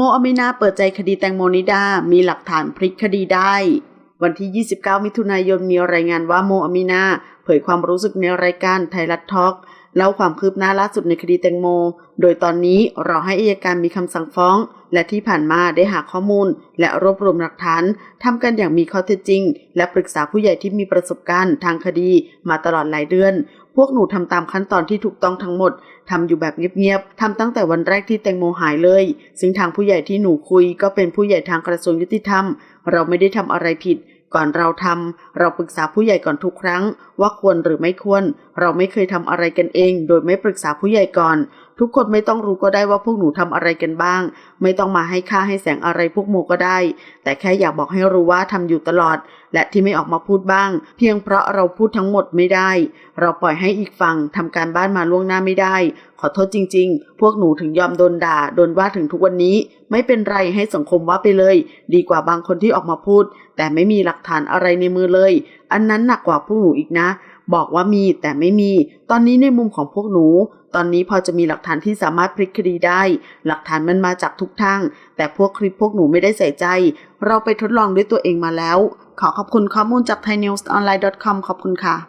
โมอามินาเปิดใจคดีแตงโมนิดา มีหลักฐานพลิกคดีได้ วันที่ 29 มิถุนายนมีรายงานว่าโมอามินาเผยความรู้สึกในรายการไทยรัฐทอล์กเล่าความคืบหน้าล่าสุดในคดีแตงโม โดยตอนนี้รอให้อายการมีคำสั่งฟ้อง และที่ผ่านมาได้หาข้อมูล และรวบรวมหลักฐานทำกันอย่างมีข้อเท็จจริง และปรึกษาผู้ใหญ่ที่มีประสบการณ์ทางคดีมาตลอดหลายเดือน พวกหนูทำตามขั้นตอนที่ถูกต้องทั้งหมดทำอยู่แบบเงียบๆทำตั้งแต่วันแรกที่แตงโมหายเลย ซึ่งทางผู้ใหญ่ที่หนูคุย ก็เป็นผู้ใหญ่ทางกระทรวงยุติธรรม เราไม่ได้ทำอะไรผิดก่อนเราทำเราปรึกษาผู้ใหญ่ก่อนทุกครั้ง ว่าควรหรือไม่ควร เราไม่เคยทำอะไรกันเอง โดยไม่ปรึกษาผู้ใหญ่ก่อน ทุกคนไม่ต้องรู้ก็ได้ว่าพวกหนูทำอะไรกันบ้าง ไม่ต้องมาให้ค่าให้แสงอะไรพวกโมก็ได้ แต่แค่อยากบอกให้รู้ว่าทำอยู่ตลอด และที่ไม่ออกมาพูดบ้าง เพียงเพราะเราพูดทั้งหมดไม่ได้ เราปล่อยให้อีกฝั่งทำการบ้านมาล่วงหน้าไม่ได้ ขอโทษจริง ๆ พวกหนูถึงยอมโดนด่าโดนว่าถึงทุกวันนี้ ไม่เป็นไรให้สังคมว่าไปเลย ดีกว่าบางคนที่ออกมาพูด แต่ไม่มีหลักฐานอะไรในมือเลย อันนั้นหนักกว่าพวกหนูอีกนะ บอกว่ามีแต่ไม่มี ตอนนี้ในมุมของพวกหนู ตอนนี้พอจะมีหลักฐานที่สามารถพลิกคดีได้ หลักฐานมันมาจากทุกทาง แต่พวกคลิปพวกหนูไม่ได้ใส่ใจ เราไปทดลองด้วยตัวเองมาแล้ว ขอขอบคุณข้อมูลจาก thainewsonline.com ขอบคุณค่ะ